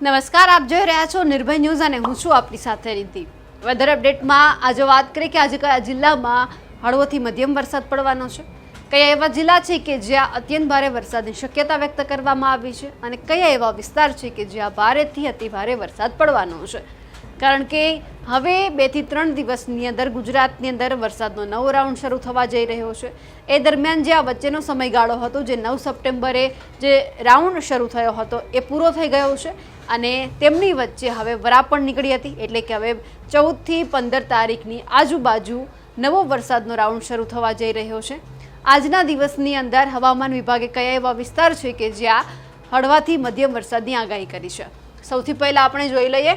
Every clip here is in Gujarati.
નમસ્કાર, આપ જોઈ રહ્યા છો નિર્ભય ન્યૂઝ અને હું છું આપની સાથે રીતિ વેધર અપડેટમાં આજે વાત કરીએ કે આજે કયા જિલ્લામાં હળવોથી મધ્યમ વરસાદ પડવાનો છે? કયા એવા જિલ્લા છે કે જ્યાં અત્યંત ભારે વરસાદની શક્યતા વ્યક્ત કરવામાં આવી છે? અને કયા એવા વિસ્તાર છે કે જ્યાં ભારેથી અતિ ભારે વરસાદ પડવાનો છે? કારણ કે હવે બેથી ત્રણ દિવસની અંદર ગુજરાતની અંદર વરસાદનો નવો રાઉન્ડ શરૂ થવા જઈ રહ્યો છે. એ દરમિયાન જે આ વચ્ચેનો સમયગાળો હતો, જે નવ સપ્ટેમ્બરે જે રાઉન્ડ શરૂ થયો હતો, એ પૂરો થઈ ગયો છે અને તેમની વચ્ચે હવે વરા પણ નીકળી હતી એટલે કે હવે ચૌદથી પંદર તારીખની આજુબાજુ નવો વરસાદનો રાઉન્ડ શરૂ થવા જઈ રહ્યો છે. આજના દિવસની અંદર હવામાન વિભાગે કયા એવા વિસ્તાર છે કે જ્યાં હળવાથી મધ્યમ વરસાદની આગાહી કરી છે? સૌથી પહેલાં આપણે જોઈ લઈએ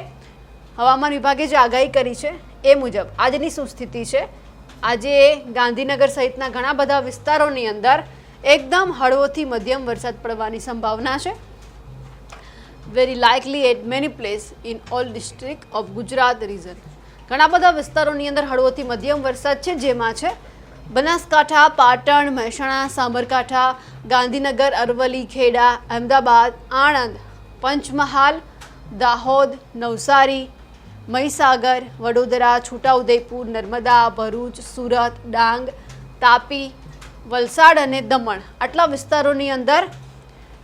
હવામાન વિભાગે જે આગાહી કરી છે એ મુજબ આજની શું સ્થિતિ છે? આજે ગાંધીનગર સહિતના ઘણા બધા વિસ્તારોની અંદર એકદમ હળવોથી મધ્યમ વરસાદ પડવાની સંભાવના છે. Very likely at many place in all district of Gujarat region ઘણા બધા વિસ્તારોની અંદર હળવોથી મધ્યમ વરસાદ છે જેમાં છે બનાસકાંઠા, પાટણ, મહેસાણા, સાબરકાંઠા, ગાંધીનગર અરવલી ખેડા, અમદાવાદ, આણંદ, પંચમહાલ, દાહોદ, નવસારી મહીસાગર, વડોદરા, છોટાઉદેપુર, નર્મદા, ભરૂચ, સુરત, ડાંગ, તાપી, વલસાડ અને દમણ. આટલા વિસ્તારોની અંદર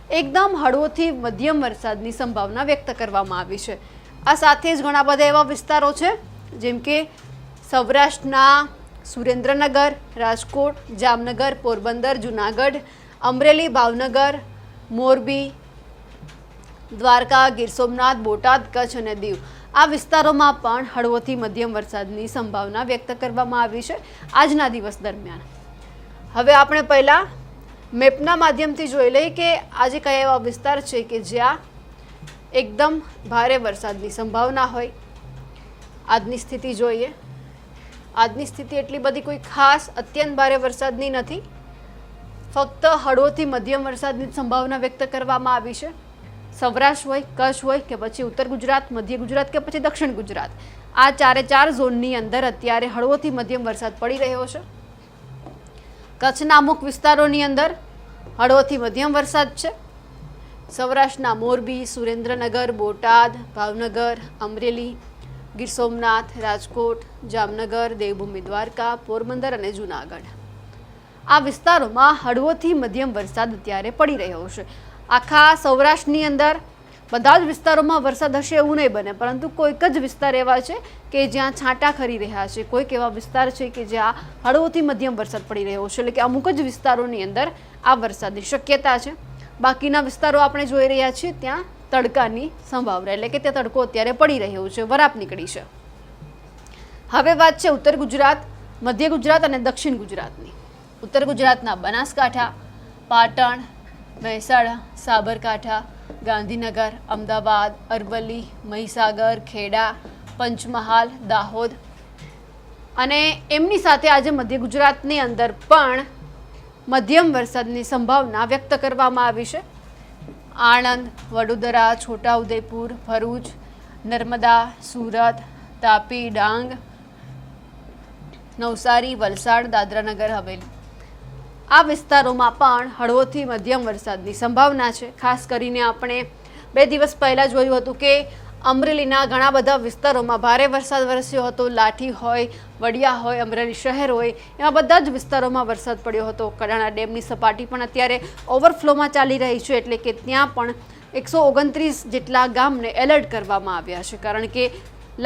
એકદમ હળવોથી મધ્યમ વરસાદની સંભાવના વ્યક્ત કરવામાં આવી છે. આ સાથે જ ઘણા બધા એવા વિસ્તારો છે, જેમ કે સૌરાષ્ટ્રના સુરેન્દ્રનગર, રાજકોટ, જામનગર, પોરબંદર, જુનાગઢ, અમરેલી, ભાવનગર, મોરબી, દ્વારકા, ગીર સોમનાથ, બોટાદ, કચ્છ અને દીવ. આ વિસ્તારોમાં પણ હળવોથી મધ્યમ વરસાદની સંભાવના વ્યક્ત કરવામાં આવી છે આજના દિવસ દરમિયાન. હવે આપણે પહેલાં મેપના માધ્યમથી જોઈ લઈએ કે આજે કયા એવા વિસ્તાર છે કે જ્યાં એકદમ ભારે વરસાદની સંભાવના હોય. આજની સ્થિતિ જોઈએ. આજની સ્થિતિ એટલી બધી કોઈ ખાસ અત્યંત ભારે વરસાદની નથી. ફક્ત હળવોથી મધ્યમ વરસાદની સંભાવના વ્યક્ત કરવામાં આવી છે. સૌરાષ્ટ્ર હોય, કચ્છ હોય કે પછી ઉત્તર ગુજરાત, મધ્ય ગુજરાત કે પછી દક્ષિણ ગુજરાત. આ ચારે ચાર ઝોનની અંદર અત્યારે હળવોથી મધ્યમ વરસાદ પડી રહ્યો છે. કચ્છના અમુક વિસ્તારોની અંદર હળવોથી મધ્યમ વરસાદ છે. સૌરાષ્ટ્રના મોરબી, સુરેન્દ્રનગર, બોટાદ, ભાવનગર, અમરેલી, ગીર સોમનાથ, રાજકોટ, જામનગર, દેવભૂમિ, દ્વારકા, પોરબંદર અને જૂનાગઢ. આ વિસ્તારોમાં હળવોથી મધ્યમ વરસાદ અત્યારે પડી રહ્યો છે. આખા સૌરાષ્ટ્રની અંદર બધા જ વિસ્તારોમાં વરસાદ હશે એવું નહીં બને, પરંતુ કોઈક જ વિસ્તાર એવા છે કે જ્યાં છાંટા ખરી રહ્યા છે. કોઈક એવા વિસ્તાર છે કે જ્યાં હળવોથી મધ્યમ વરસાદ પડી રહ્યો છે. એટલે કે અમુક જ વિસ્તારોની અંદર આ વરસાદની શક્યતા છે. બાકીના વિસ્તારો આપણે જોઈ રહ્યા છીએ ત્યાં તડકાની સંભાવના, એટલે કે ત્યાં તડકો અત્યારે પડી રહ્યો છે. વરાપ નીકળી છે. હવે વાત છે ઉત્તર ગુજરાત, મધ્ય ગુજરાત અને દક્ષિણ ગુજરાતની. ઉત્તર ગુજરાતના બનાસકાંઠા, પાટણ મહેસાણા, સાબરકાંઠા, ગાંધીનગર, અમદાવાદ, અરવલ્લી, મહીસાગર, ખેડા, પંચમહાલ, દાહોદ અને એમની સાથે આજે મધ્ય ગુજરાતની અંદર પણ મધ્યમ વરસાદની સંભાવના વ્યક્ત કરવામાં આવી છે. આણંદ, વડોદરા, છોટાઉદેપુર, ભરૂચ, નર્મદા, સુરત, તાપી, ડાંગ, નવસારી, વલસાડ, દાદરાનગર, હવેલી. આ વિસ્તારોમાં પણ હળવોથી મધ્યમ વરસાદની સંભાવના છે. ખાસ કરીને આપણે બે દિવસ પહેલાં જોયું હતું કે અમરેલીના ઘણા બધા વિસ્તારોમાં ભારે વરસાદ વરસ્યો હતો. લાઠી હોય, વડિયા હોય, અમરેલી શહેર હોય એમાં બધા જ વિસ્તારોમાં વરસાદ પડ્યો હતો. કડાણા ડેમની સપાટી પણ અત્યારે ઓવરફ્લોમાં ચાલી રહી છે, એટલે કે ત્યાં પણ એકસો ઓગણત્રીસ જેટલા ગામને એલર્ટ કરવામાં આવ્યા છે, કારણ કે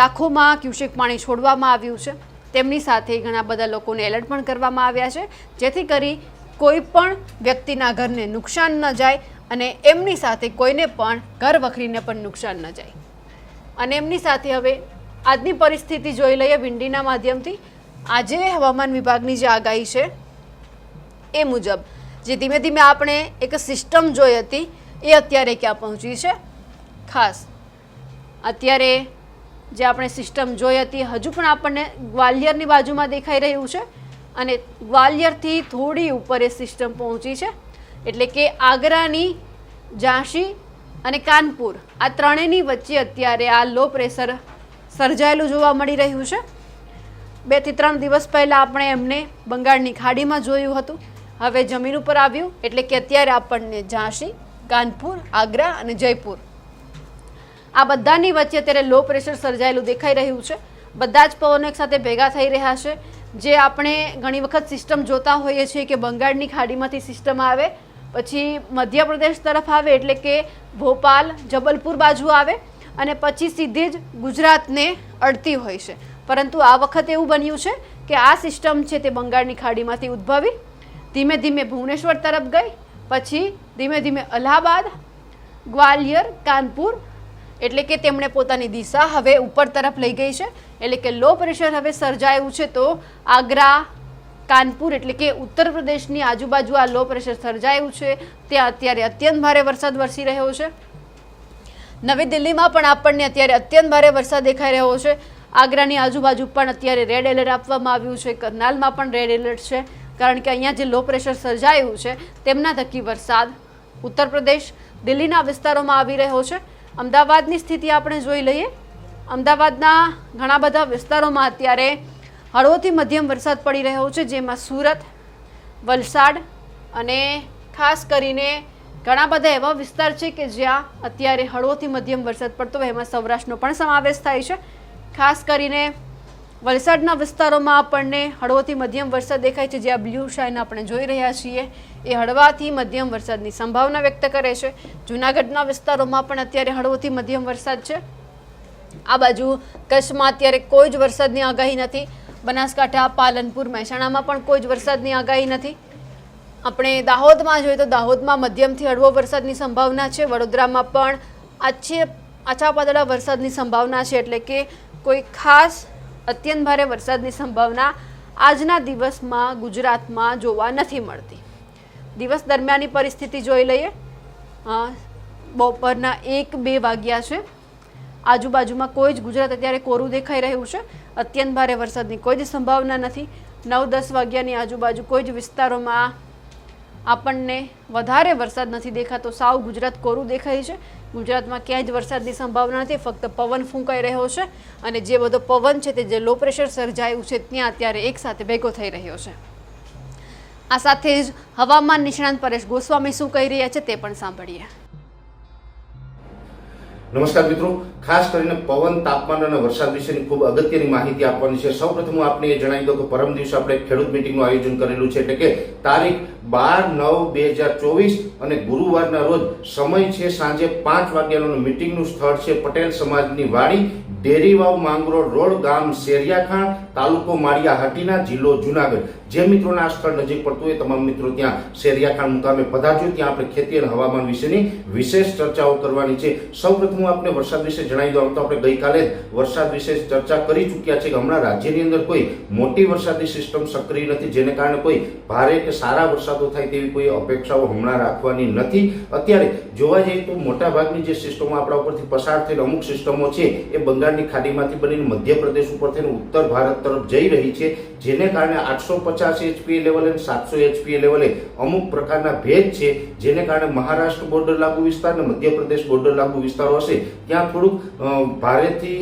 લાખોમાં ક્યુસેક પાણી છોડવામાં આવ્યું છે. તેમની સાથે ઘણા બધા લોકોને એલર્ટ પણ કરવામાં આવ્યા છે, જેથી કરી કોઈ પણ વ્યક્તિના ઘરને નુકસાન ન જાય અને એમની સાથે કોઈને પણ ઘર વખરીને પણ નુકસાન ન જાય. અને એમની સાથે હવે આજની પરિસ્થિતિ જોઈ લઈએ વિંડીના માધ્યમથી. આજે હવામાન વિભાગની જે આગાહી છે, એ મુજબ જે ધીમે ધીમે આપણે એક સિસ્ટમ જોઈ હતી, એ અત્યારે ક્યાં પહોંચી છે? ખાસ. અત્યારે જે આપણે સિસ્ટમ જોઈ હતી, હજુ પણ આપણને ગ્વાલિયરની બાજુમાં દેખાઈ રહ્યું છે અને ગ્વાલિયરથી થોડી ઉપર એ સિસ્ટમ પહોંચી છે. એટલે કે આગ્રાની, ઝાંસી અને કાનપુર, આ ત્રણેયની વચ્ચે અત્યારે આ લો પ્રેશર સર્જાયેલું જોવા મળી રહ્યું છે. બેથી ત્રણ દિવસ પહેલાં આપણે એમને બંગાળની ખાડીમાં જોયું હતું. હવે જમીન ઉપર આવ્યું, એટલે કે અત્યારે આપણને ઝાંસી, કાનપુર, આગ્રા અને જયપુર. આ બધાની વચ્ચે અત્યારે લો પ્રેશર સર્જાયેલું દેખાઈ રહ્યું છે. બધા જ પવનો એક સાથે ભેગા થઈ રહ્યા છે. જે આપણે ઘણી વખત સિસ્ટમ જોતા હોઈએ છીએ કે બંગાળની ખાડીમાંથી સિસ્ટમ આવે, પછી મધ્યપ્રદેશ તરફ આવે એટલે કે ભોપાલ, જબલપુર બાજુ આવે અને પછી સીધી જ ગુજરાતને અડતી હોય છે. પરંતુ આ વખતે એવું બન્યું છે કે આ સિસ્ટમ છે તે બંગાળની ખાડીમાંથી ઉદ્ભવી. ધીમે ધીમે ભુવનેશ્વર તરફ ગઈ, પછી ધીમે ધીમે અલ્હાબાદ, ગ્વાલિયર, કાનપુર એટલે કે તેમણે પોતાની દિશા હવે ઉપર તરફ લઈ ગઈ છે. એટલે કે લો પ્રેશર હવે સર્જાયું છે તો આગ્રા, કાનપુર એટલે કે ઉત્તર પ્રદેશની આજુબાજુ આ લો પ્રેશર સર્જાયું છે. ત્યાં અત્યારે અત્યંત ભારે વરસાદ વરસી રહ્યો છે. નવી દિલ્હીમાં પણ આપણને અત્યારે અત્યંત ભારે વરસાદ દેખાઈ રહ્યો છે. આગ્રાની આજુબાજુ પણ અત્યારે રેડ એલર્ટ આપવામાં આવ્યું છે. કરનાલમાં પણ રેડ એલર્ટ છે. કારણ કે અહીંયા જે લો પ્રેશર સર્જાયું છે, તેમના થકી વરસાદ ઉત્તર પ્રદેશ, દિલ્હીના વિસ્તારોમાં આવી રહ્યો છે. અમદાવાદની સ્થિતિ આપણે જોઈ લઈએ. અમદાવાદના ઘણા બધા વિસ્તારોમાં અત્યારે હળવોથી મધ્યમ વરસાદ પડી રહ્યો છે, જેમાં સુરત, વલસાડ અને ખાસ કરીને ઘણા બધા એવા વિસ્તાર છે કે જ્યાં અત્યારે હળવોથી મધ્યમ વરસાદ પડતો હોય. એમાં સૌરાષ્ટ્રનો પણ સમાવેશ થાય છે. ખાસ કરીને વલસાડના વિસ્તારોમાં આપણને હળવોથી મધ્યમ વરસાદ દેખાય છે. જે આ બ્લુ શાઇન આપણે જોઈ રહ્યા છીએ. એ હળવાથી મધ્યમ વરસાદની સંભાવના વ્યક્ત કરે છે. જૂનાગઢના વિસ્તારોમાં પણ અત્યારે હળવોથી મધ્યમ વરસાદ છે. આ બાજુ કચ્છમાં અત્યારે કોઈ જ વરસાદની આગાહી નથી. બનાસકાંઠા, પાલનપુર, મહેસાણામાં પણ કોઈ જ વરસાદની આગાહી નથી. આપણે દાહોદમાં જોઈએ તો દાહોદમાં મધ્યમથી હળવો વરસાદની સંભાવના છે. વડોદરામાં પણ આછે આછા પાતળા વરસાદની સંભાવના છે. એટલે કે કોઈ ખાસ અત્યંત ભારે વરસાદની સંભાવના આજના દિવસમાં ગુજરાતમાં જોવા નથી મળતી. દિવસ દરમિયાનની પરિસ્થિતિ જોઈ લઈએ. બપોરના એક બે વાગ્યા છે. આજુબાજુમાં કોઈ જ ગુજરાત અત્યારે કોરું દેખાઈ રહ્યું છે. અત્યંત ભારે વરસાદની કોઈ જ સંભાવના નથી. નવ દસ વાગ્યાની આજુબાજુ કોઈ જ વિસ્તારોમાં આપણને વધારે વરસાદ નથી દેખાતો. સાવ ગુજરાત કોરું દેખાય છે. ગુજરાતમાં ક્યાંય જ વરસાદની સંભાવના નથી, ફક્ત પવન ફૂંકાઈ રહ્યો છે અને જે બધો પવન છે તે જે લો પ્રેશર સર્જાયું છે, ત્યાં અત્યારે એકસાથે ભેગો થઈ રહ્યો છે. આ સાથે જ હવામાન નિષ્ણાંત પરેશ ગોસ્વામી શું કહી રહ્યા છે તે પણ સાંભળીએ. નમસ્કાર મિત્રો. ખાસ કરીને પવન, તાપમાન અને વરસાદ વિશેની ખૂબ અગત્યની માહિતી આપવાની છે. સૌપ્રથમ હું આપને એ જણાવી દઉં કે પરમ દિવસે આપણે ખેડૂત મિટિંગનું આયોજન કરેલું છે. એટલે કે તારીખ બાર નવ બે હજાર ચોવીસ અને ગુરુવારના રોજ સમય છે સાંજે પાંચ વાગ્યાનું મિટિંગનું સ્થળ છે પટેલ સમાજની વાડી, ડેરીવાવ માંગરોળ રોડ ગામ શેરિયાખાણ, તાલુકો માળિયા હાટીના જિલ્લો જુનાગઢ. જે મિત્રોને આ સ્થળ નજીક પડતું હોય તમામ મિત્રો ત્યાં શેરિયાખાણ મુકામે પધારજો. ત્યાં આપણે ખેતી અને હવામાન વિશેની વિશેષ ચર્ચાઓ કરવાની છે. સૌપ્રથમ હું આપને વરસાદ વિશે જણાવી દઉં. તો આપણે ગઈકાલે જ વરસાદ વિશે ચર્ચા કરી ચૂક્યા છે કે હમણાં રાજ્યની અંદર કોઈ મોટી વરસાદી સિસ્ટમ સક્રિય નથી, જેને કારણે કોઈ ભારે કે સારા વરસાદો થાય તેવી કોઈ અપેક્ષાઓ હમણાં રાખવાની નથી. અત્યારે જોવા જઈએ તો મોટાભાગની જે સિસ્ટમો આપણા ઉપરથી પસાર થયેલ અમુક સિસ્ટમો છે, એ બંગાળની ખાડીમાંથી બનીને મધ્યપ્રદેશ ઉપર થઈને ઉત્તર ભારત તરફ જઈ રહી છે, જેને કારણે આઠસો પચાસ એચપીએ લેવલે અને સાતસો એચપીએ લેવલે અમુક પ્રકારના ભેદ છે, જેને કારણે મહારાષ્ટ્ર બોર્ડર લાગુ વિસ્તાર અને મધ્યપ્રદેશ બોર્ડર લાગુ વિસ્તારો હશે. ત્યાં થોડુંક ભારેથી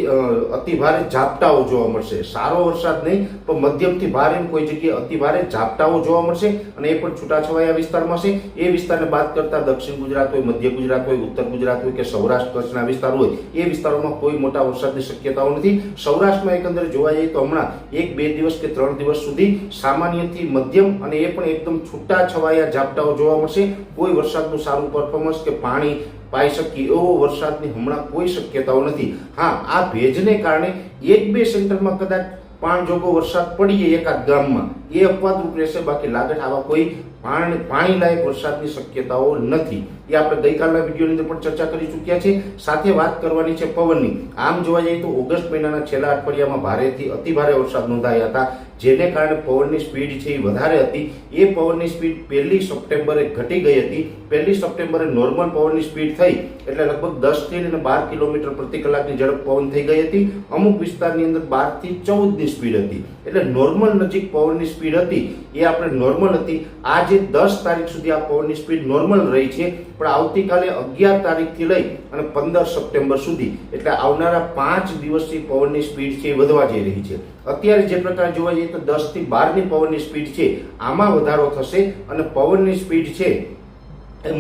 અતિભારે અતિ ભારે ઝાપટાઓ જોવા મળશે. સારો વરસાદ નહીં, પણ મધ્યમથી ભારે કોઈ જગ્યાએ અતિ ભારે ઝાપટાઓ જોવા મળશે અને એ પણ છૂટાછવાયા વિસ્તારમાં છે એ વિસ્તારને બાદ કરતા દક્ષિણ ગુજરાત હોય, મધ્ય ગુજરાત હોય, ઉત્તર ગુજરાત હોય કે સૌરાષ્ટ્ર કચ્છના વિસ્તાર હોય, એ વિસ્તારોમાં કોઈ મોટા વરસાદની શક્યતાઓ નથી. સૌરાષ્ટ્રમાં એકંદરે જોવા જઈએ તો હમણાં એક બે દિવસ કે ત્રણ દિવસ સુધી સામાન્યથી મધ્યમ અને એ પણ એકદમ છૂટા છવાયા ઝાપટાઓ જોવા મળશે. કોઈ વરસાદનું સારું પરફોર્મન્સ કે પાણી પાઈ શકીએ એવો વરસાદની હમણાં કોઈ શક્યતાઓ નથી. હા, આ ભેજને કારણે એક બે સેન્ટરમાં કદાચ પાણ જોગો વરસાદ પડીએ એકાદ ગામમાં. એ અપવાદરૂપ રહેશે, બાકી લાગટ આવા કોઈ પાણી લાયક વરસાદની શક્યતાઓ નથી. એ આપણે ગઈકાલના વિડીયોની અંદર પણ ચર્ચા કરી ચૂક્યા છે. સાથે વાત કરવાની છે પવનની. આમ જોવા જઈએ તો ઓગસ્ટ મહિનાના છેલ્લા અઠવાડિયામાં ભારેથી અતિ ભારે વરસાદ નોંધાયા હતા, જેને કારણે પવનની સ્પીડ છે એ વધારે હતી. એ પવનની સ્પીડ પહેલી સપ્ટેમ્બરે ઘટી ગઈ હતી. પહેલી સપ્ટેમ્બરે નોર્મલ પવનની સ્પીડ થઈ, એટલે લગભગ દસથી અને બાર કિલોમીટર પ્રતિ કલાકની ઝડપ પવન થઈ ગઈ હતી. અમુક વિસ્તારની અંદર બારથી ચૌદની સ્પીડ હતી. એટલે નોર્મલ નજીક પવનની સ્પીડ હતી, એ આપણે નોર્મલ હતી. આજે દસ તારીખ સુધી આ પવનની સ્પીડ નોર્મલ રહી છે, પણ આવતીકાલે અગિયાર તારીખથી લઈ અને પંદર સપ્ટેમ્બર સુધી. એટલે આવનારા પાંચ દિવસથી પવનની સ્પીડ છે એ વધવા જઈ રહી છે. અત્યારે જે પ્રકારે જોવા જઈએ તો દસથી બારની પવનની સ્પીડ છે, આમાં વધારો થશે અને પવનની સ્પીડ છે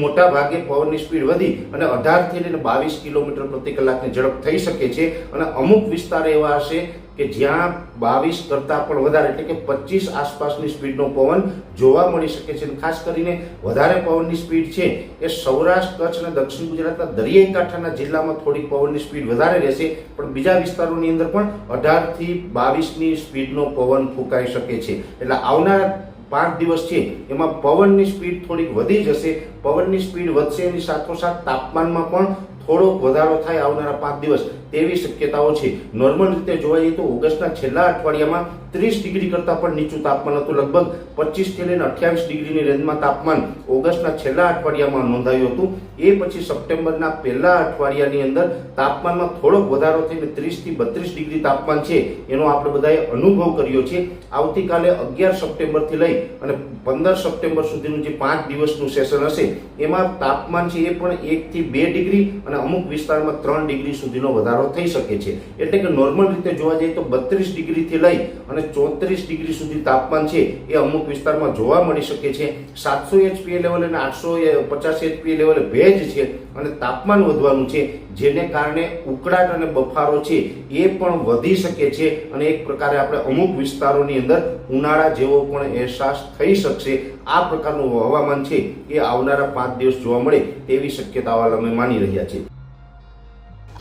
મોટા ભાગે પવનની સ્પીડ વધી અને અઢારથી લઈને બાવીસ કિલોમીટર પ્રતિ કલાકની ઝડપ થઈ શકે છે અને અમુક વિસ્તાર એવા હશે કે જ્યાં બાવીસ કરતાં પણ વધારે, એટલે કે પચીસ આસપાસની સ્પીડનો પવન જોવા મળી શકે છે. ખાસ કરીને વધારે પવનની સ્પીડ છે એ સૌરાષ્ટ્ર, કચ્છ અને દક્ષિણ ગુજરાતના દરિયાઈ કાંઠાના જિલ્લામાં થોડીક પવનની સ્પીડ વધારે રહેશે, પણ બીજા વિસ્તારોની અંદર પણ અઢારથી બાવીસની સ્પીડનો પવન ફૂંકાઈ શકે છે. એટલે આવનાર પાંચ દિવસ છે એમાં પવનની સ્પીડ થોડીક વધી જશે. પવનની સ્પીડ વધશે એની સાથોસાથ તાપમાનમાં પણ થોડોક વધારો થાય આવનારા પાંચ દિવસ. તેવી શક્યતાઓ છે. નોર્મલ રીતે જોવા જઈએ તો ઓગસ્ટના છેલ્લા અઠવાડિયામાં ત્રીસ ડિગ્રી કરતાં પણ નીચું તાપમાન હતું. લગભગ પચીસથી લઈને અઠ્યાવીસ ડિગ્રીની રેન્જમાં તાપમાન ઓગસ્ટના છેલ્લા અઠવાડિયામાં નોંધાયું હતું. એ પછી સપ્ટેમ્બરના પહેલા અઠવાડિયાની અંદર તાપમાનમાં થોડોક વધારો થઈને ત્રીસથી બત્રીસ ડિગ્રી તાપમાન છે એનો આપણે બધાએ અનુભવ કર્યો છે. આવતીકાલે અગિયાર સપ્ટેમ્બરથી લઈ અને પંદર સપ્ટેમ્બર સુધીનું જે પાંચ દિવસનું સેશન હશે, એમાં તાપમાન છે એ પણ એકથી બે ડિગ્રી અને અમુક વિસ્તારમાં ત્રણ ડિગ્રી સુધીનો વધારો થઈ શકે છે. એટલે કે નોર્મલ રીતે જોવા જઈએ તો બત્રીસ ડિગ્રીથી લઈ અને ચોત્રીસ ડિગ્રી સુધી તાપમાન છે એ અમુક વિસ્તારમાં જોવા મળી શકે છે. સાતસો એચપીએ લેવલ અને આઠસો પચાસ એચપીએ લેવલે ભેજ છે અને તાપમાન વધવાનું છે. જેને કારણે ઉકળાટ અને બફારો છે એ પણ વધી શકે છે અને એક પ્રકારે આપણે અમુક વિસ્તારોની અંદર ઉનાળા જેવો પણ અહેસાસ થઈ શકશે. આ પ્રકારનું હવામાન છે એ આવનારા પાંચ દિવસ જોવા મળે તેવી શક્યતાઓ અમે માની રહ્યા છીએ.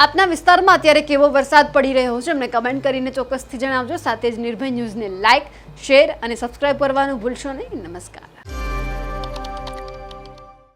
આપના વિસ્તારમાં અત્યારે કેવો વરસાદ પડી રહ્યો છે, અમને કમેન્ટ કરીને ચોક્કસથી જણાવજો. સાથે જ નિર્ભય ન્યૂઝને લાઇક શેર અને સબસ્ક્રાઇબ કરવાનું ભૂલશો નહીં. નમસ્કાર.